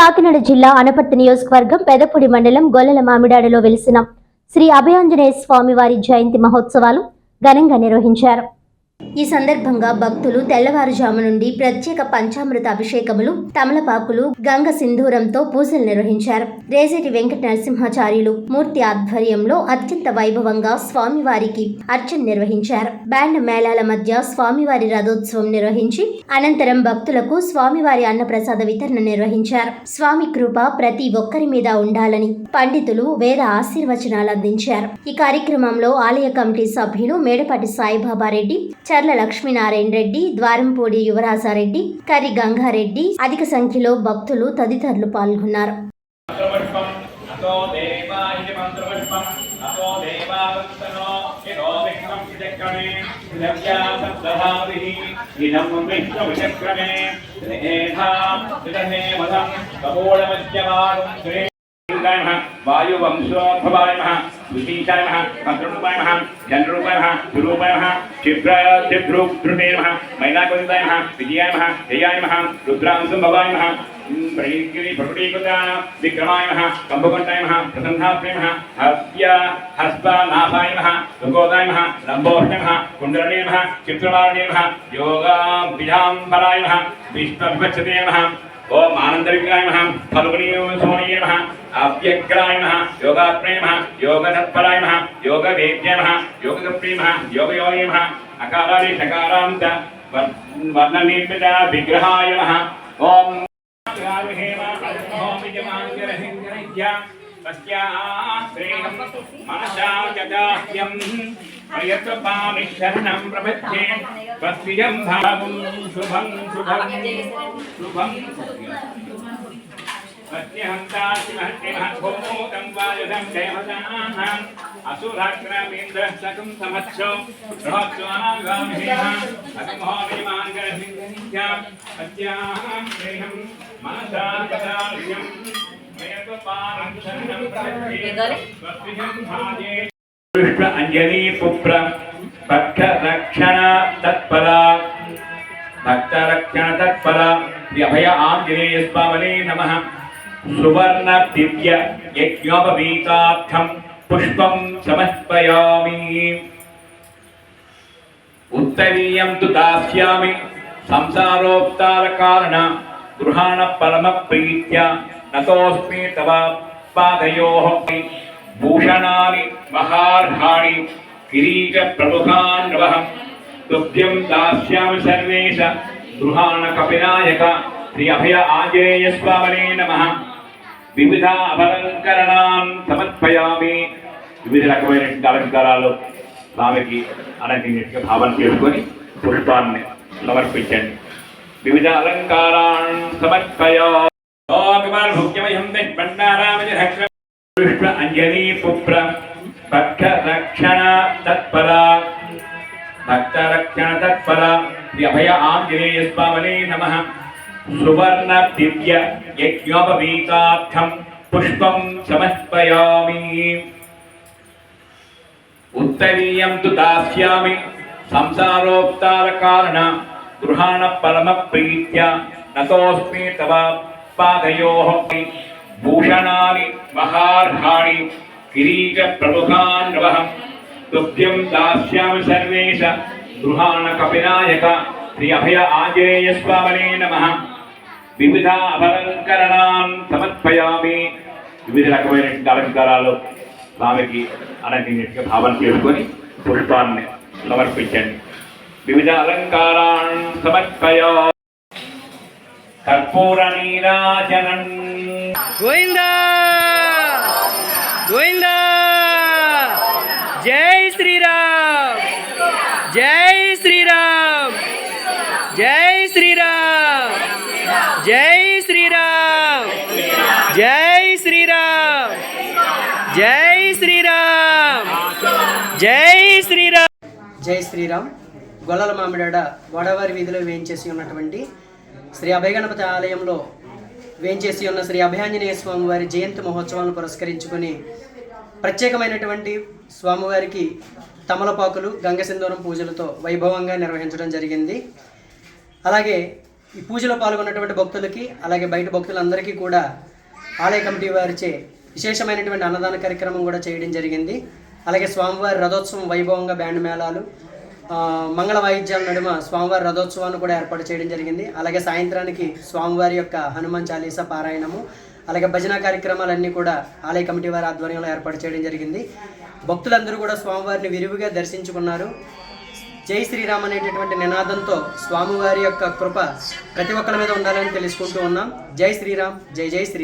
కాకినాడ జిల్లా అనపర్తి నియోజకవర్గం పెదపూడి మండలం గొల్లల మామిడాడలో వెలిసిన శ్రీ అభయాంజనేయ స్వామి వారి జయంతి మహోత్సవాలు ఘనంగా నిర్వహించారు. ఈ సందర్భంగా భక్తులు తెల్లవారుజాము నుండి ప్రత్యేక పంచామృత అభిషేకములు తమలపాకులు గంగ సింధూరంతో పూజలు నిర్వహించారు. రేజేటి వెంకట నరసింహాచార్యులు మూర్తి ఆధ్వర్యంలో అత్యంత వైభవంగా స్వామివారికి అర్చన నిర్వహించారు. బ్యాండ్ మేళాల మధ్య స్వామివారి రథోత్సవం నిర్వహించి అనంతరం భక్తులకు స్వామివారి అన్నప్రసాద వితరణ నిర్వహించారు. స్వామి కృప ప్రతి ఒక్కరి మీద ఉండాలని పండితులు వేద ఆశీర్వచనాలు అందించారు. ఈ కార్యక్రమంలో ఆలయ కమిటీ సభ్యులు మేడపాటి సాయిబాబా రెడ్డి చర్ల లక్ష్మీనారాయణ రెడ్డి ద్వారంపూడి యువరాజారెడ్డి కరి గంగారెడ్డి అధిక సంఖ్యలో భక్తులు తదితరులు పాల్గొన్నారు. వాయువంశోభవాయ विशेषाय नमः वस्त्ररूपाय नमः चन्द्ररूपाय नमः सुरूपाय नमः क्षिप्र क्षिप्रुक्तृणे नमः मैनाकोदिताय नमः रुद्रांशं भवाय नमः प्रकटीकृता विक्रमाय नमः कम्भकण्ठाय नमः प्रसन्धात्रे नमः हस्त्या हस्तानाभाय नमः ओम आनंदविग्राय नमः फल्गुणीय सोनीय नमः, अव्यग्राय नमः योगात्मे नमः योगतत्पराय नमः, योगवेद्य नमः योगकृप्णे नमः योगयोगे नमः, अकारादि सकारान्त वर्णनिर्मिता विग्रहाय नमः। ओम मनसा ప్రయతపామి శరణం ప్రపత్యే స్వస్తియం భావం శుభం శుభం శుభం అసురాగ్రామేంద్రః సకం సమత్సో బృహత్స్వాగామిహేహ అసింహో విమాన్గరసింహనిత్యాం అత్యాహం దేహం మనసా కదార్యం మయత్వ పారం శరణం ప్రపత్యే స్వస్తియం భాజే కృష్ణ అంజనీ భక్త రక్షణ తత్పర. భక్త రక్షణ తత్పర. శ్రీ అభయ ఆంజనేయ స్వామనే నమ. సువర్ణ దివ్య యజ్ఞోపవీతార్థం పుష్పం సమర్పయామి. ఉత్తరీయం తు దాస్యామి. సంసారోక్తాల కారణ గృహాణ పరమ ప్రీత్య. నతోస్మి తవ పాదయోః. भूषणानि महार्हाणि किरीटप्रमुखान् नवः तुभ्यं दास्यामि सर्वेश गृहाणकपिनायक श्री अभय आजेयस्वामने नमः వివిధ అలంకరణాన్ సమర్పయామి వివిధ రకమైనటువంటి అలంకారాలు స్వామికి అలంకరించినట్టుగా భావన చేసుకొని పుష్పాన్ని సమర్పించండి వివిధ అలంకారాన్ సమర్పయా భుక్యమయం భండారామజ पुष्प अंजनी पुप्र भक्त रक्षण तत्परा भक्त रक्षण तत्परा अभय आंजनेय स्वामने नमः सुवर्ण दिव्य यज्ञोपवीतार्थम पुष्पम समर्पयामि उत्तरीयं तु दास्यामि संसारोक्तारकारण गृहाण परमप्रीत्या नतोऽस्मि तव पादयोः भूषणानि మహార్హాణి కిరీట ప్రముఖాన్వహం తుభ్యం దాస్యామి సర్వేష గృహాణ కపినాయక శ్రీ అభయ ఆంజనేయ స్వామనే నమ వివిధ అలంకరణాన్ సమర్పయామి వివిధ రకమైనటువంటి అలంకారాలు స్వామికి అలంకరించిన భావన చేసుకొని పుష్పాన్ని సమర్పించండి. వివిధ అలంకారాన్ సమర్పయా కర్పూర నీరాజనం. గోవిందా! గోవిందా! జై శ్రీరామ్! జై శ్రీరామ్! జై శ్రీరామ్! జై శ్రీరామ్! జై శ్రీరామ్! జై శ్రీరామ్! జై శ్రీరామ్! జై శ్రీరామ్. గొల్లల మామిడాడ గోదావరి వీధిలో వేయించేసి ఉన్నటువంటి శ్రీ అభయగణపతి ఆలయంలో వేంచేసి ఉన్న శ్రీ అభయాంజనేయ స్వామివారి జయంతి మహోత్సవాలను పురస్కరించుకొని ప్రత్యేకమైనటువంటి స్వామివారికి తమలపాకులు గంగసింధూరం పూజలతో వైభవంగా నిర్వహించడం జరిగింది. అలాగే ఈ పూజలో పాల్గొన్నటువంటి భక్తులకి అలాగే బయట భక్తులందరికీ కూడా ఆలయ కమిటీ వారిచే విశేషమైనటువంటి అన్నదాన కార్యక్రమం కూడా చేయడం జరిగింది. అలాగే స్వామివారి రథోత్సవం వైభవంగా బ్యాండ్ మేళాలు మంగళ వాయిద్యాల నడుమ స్వామివారి రథోత్సవాన్ని కూడా ఏర్పాటు చేయడం జరిగింది. అలాగే సాయంత్రానికి స్వామివారి యొక్క హనుమాన్ చాలీసా పారాయణము అలాగే భజన కార్యక్రమాలన్నీ కూడా ఆలయ కమిటీ వారి ఆధ్వర్యంలో ఏర్పాటు చేయడం జరిగింది. భక్తులందరూ కూడా స్వామివారిని విరివిగా దర్శించుకున్నారు. జై శ్రీరామ్ అనేటటువంటి నినాదంతో స్వామివారి యొక్క కృప ప్రతి ఒక్కరి మీద ఉండాలని తెలుసుకుంటూ ఉన్నాం. జై శ్రీరామ్ జై జై శ్రీ